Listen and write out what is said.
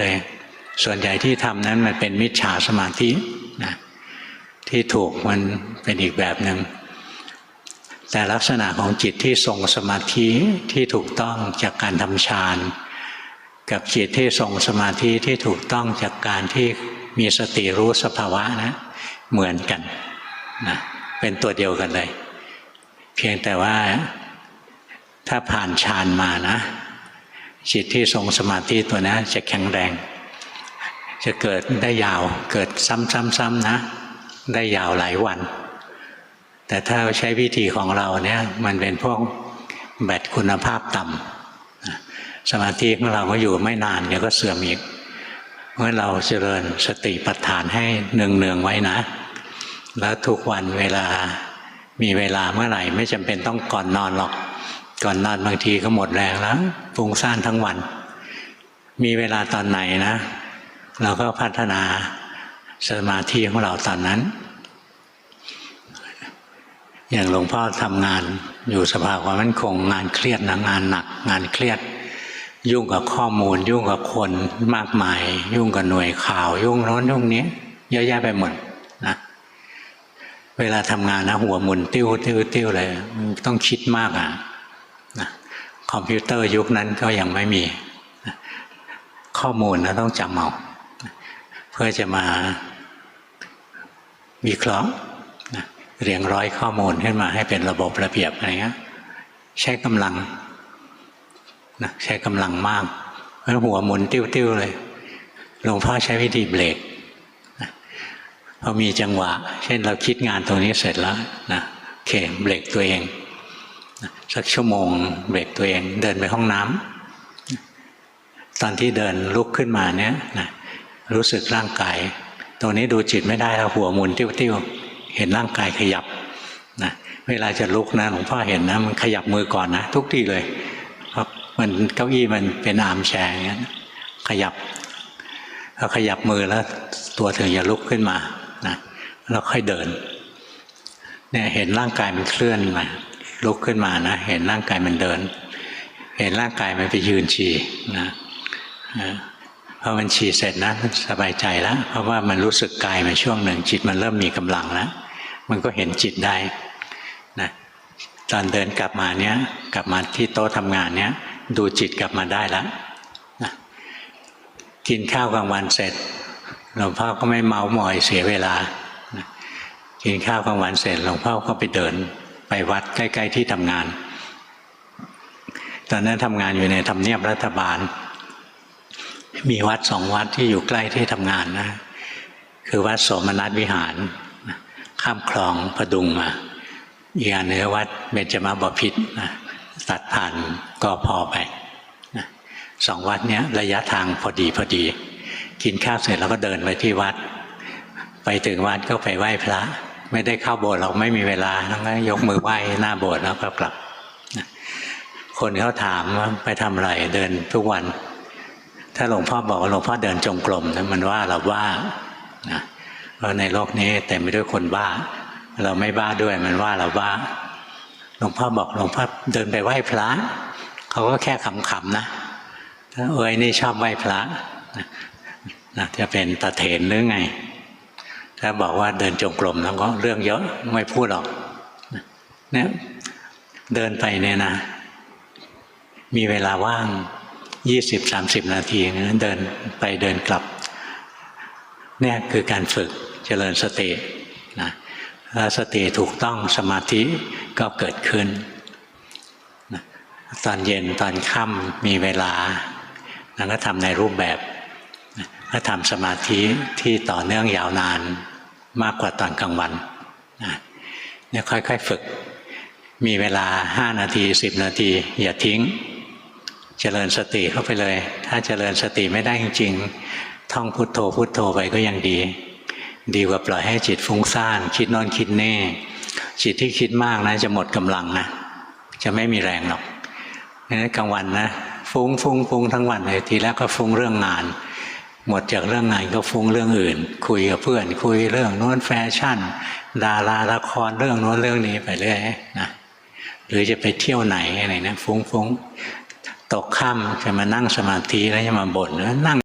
เลย ส่วนใหญ่ที่ทำนั้นมันเป็นมิจฉาสมาธินะที่ถูกมันเป็นอีกแบบหนึ่งแต่ลักษณะของจิตที่ทรงสมาธิที่ถูกต้องจากการทำฌานกับจิตที่ทรงสมาธิที่ถูกต้องจากการที่มีสติรู้สภาวะนะเหมือนกันนะเป็นตัวเดียวกันเลย เพียงแต่ว่าถ้าผ่านฌานมานะ จิตที่ทรงสมาธิตัวนี้จะแข็งแรง จะเกิดได้ยาว เกิดซ้ำๆๆนะ ได้ยาวหลายวัน แต่ถ้าใช้วิธีของเราเนี่ยมันเป็นพวกแบตคุณภาพต่ำสมาธิของเราก็อยู่ไม่นานเดี๋ยวก็เสื่อมอีกเมื่อเราเจริญสติปัฏฐานให้เนืองๆไว้นะ แล้วทุกวันเวลามีเวลาเมื่อไหร่ไม่จำเป็นต้องก่อนนอนหรอก ก่อนนอนบางทีก็หมดแรงแล้วฟุ้งซ่านทั้งวัน มีเวลาตอนไหนนะ เราก็พัฒนาสมาธิของเราตอนนั้น อย่างหลวงพ่อทำงานอยู่สภาความมั่นคงงานเครียดนะงานหนัก งานเครียด ยุ่งกับข้อมูล ยุ่งกับคนมากมาย ยุ่งกับหน่วยข่าว ยุ่งโน้นยุ่งนี้เยอะแยะไปหมดนะเวลาทำงานนะหัวหมุนติ้วติ้วติ้วเลยต้องคิดมากอะนะ คอมพิวเตอร์ยุคนั้นก็ยังไม่มี ข้อมูลนะต้องจำเอาเพื่อจะมาวิเคราะห์เรียงร้อยข้อมูลขึ้นมาให้เป็นระบบระเบียบอะไรเงี้ยใช้กำลังนะใช้กำลังมากเพราะหัวหมุนติ้วๆเลยหลวงพ่อใช้วิธีเบรกพอมีจังหวะ เช่นเราคิดงานตรงนี้เสร็จแล้วนะโอเคเบรกตัวเอง สักชั่วโมงเบรกตัวเองเดินไปห้องน้ำตอนที่เดินลุกขึ้นมาเนี้ยนะรู้สึกร่างกายตรงนี้ดูจิตไม่ได้แล้วหัวหมุนติ้วๆเห็นร่างกายขยับนะเวลาจะลุกนะหลวงพ่อเห็นนะมันขยับมือก่อนนะ ทุกทีเลยเพราะมันเก้าอี้มันเป็นอามแชร์อย่างนี้นขยับพอขยับมือแล้วตัวถึงจะลุกขึ้นมานะแล้วค่อยเดินเนี่ยเห็นร่างกายมันเคลื่อนมา ลุกขึ้นมานะ เห็นร่างกายมันเดิน เห็นร่างกายมันไปยืนฉี่นะพอมันฉี่เสร็จนะสบายใจแล้ว เพราะว่ามันรู้สึกกายมาช่วงหนึ่งจิตมันเริ่มมีกำลังแล้วมันก็เห็นจิตได้นะตอนเดินกลับมาเนี้ยกลับมาที่โต๊ะทำงานเนี้ยดูจิตกลับมาได้แล้วนะกินข้าวกลางวันเสร็จหลวงพ่อก็ไม่เมาหมอยเสียเวลานะกินข้าวกลางวันเสร็จหลวงพ่อก็ไปเดิน ไปวัดใกล้ ๆ ที่ทำงาน ตอนนั้นทำงานอยู่ในทำเนียบรัฐบาล มีวัดสองวัดที่อยู่ใกล้ที่ทำงานนะ คือวัดโสมนัสวิหาร ข้ามคลองพดุงมาอีกอันนึงวัดเบญจมาบพิตรนะตัดผ่านกอพอไปนะสองวัดเนี้ยระยะทางพอดีพอดี กินข้าวเสร็จแล้วก็เดินไปที่วัด ไปถึงวัดก็ไปไหว้พระ ไม่ได้เข้าโบสถ์เราไม่มีเวลาต้องยกมือไหว้หน้าโบสถ์แล้วก็กลับ คนเขาถามว่าไปทำอะไรเดินทุกวัน ถ้าหลวงพ่อบอกว่าหลวงพ่อเดินจงกรมนะมันว่าเราบ้านะเพราะในโลกนี้เต็มไปด้วยคนบ้า เราไม่บ้าด้วยมันว่าเราบ้า หลวงพ่อบอกหลวงพ่อเดินไปไหว้พระเขาก็แค่ขำๆนะถ้าเอ้ยนี่ชอบไหว้พระนะนะจะเป็นตะเถนหรือไง ถ้าบอกว่าเดินจงกรมแล้วก็เรื่องเยอะไม่พูดหรอกเนี่ยเดินไปเนี่ยนะ มีเวลาว่างยี่สิบสามสิบนาทีนะเดินไปเดินกลับเนี่ยคือการฝึกเจริญสตินะถ้าสติถูกต้องสมาธิก็เกิดขึ้นนะตอนเย็นตอนค่ำมีเวลาแล้วก็ทำในรูปแบบก็ทำสมาธิที่ต่อเนื่องยาวนาน มากกว่าตอนกลางวันนะเนี่ยค่อยๆฝึก มีเวลาห้านาทีสิบนาที อย่าทิ้ง เจริญสติเข้าไปเลย ถ้าเจริญสติไม่ได้จริงๆท่องพุทโธพุทโธไปก็ยังดี ดีกว่าปล่อยให้จิตฟุ้งซ่านคิดนอนคิดแน่จิตที่คิดมากนะจะหมดกำลังนะจะไม่มีแรงหรอกนั้นกลางวันนะฟุ้งฟุ้งฟุ้งทั้งวันเลยทีแรกก็ฟุ้งเรื่องงาน หมดจากเรื่องงานก็ฟุ้งเรื่องอื่น คุยกับเพื่อนคุยเรื่องโน้นแฟชั่น ดาราละครเรื่องโน้นเรื่องนี้ไปเรื่อยนะหรือจะไปเที่ยวไหนอะไรนะฟุ้งฟุ้งตกค่ำจะมานั่งสมาธิแล้วจะมาบ่นนั่ง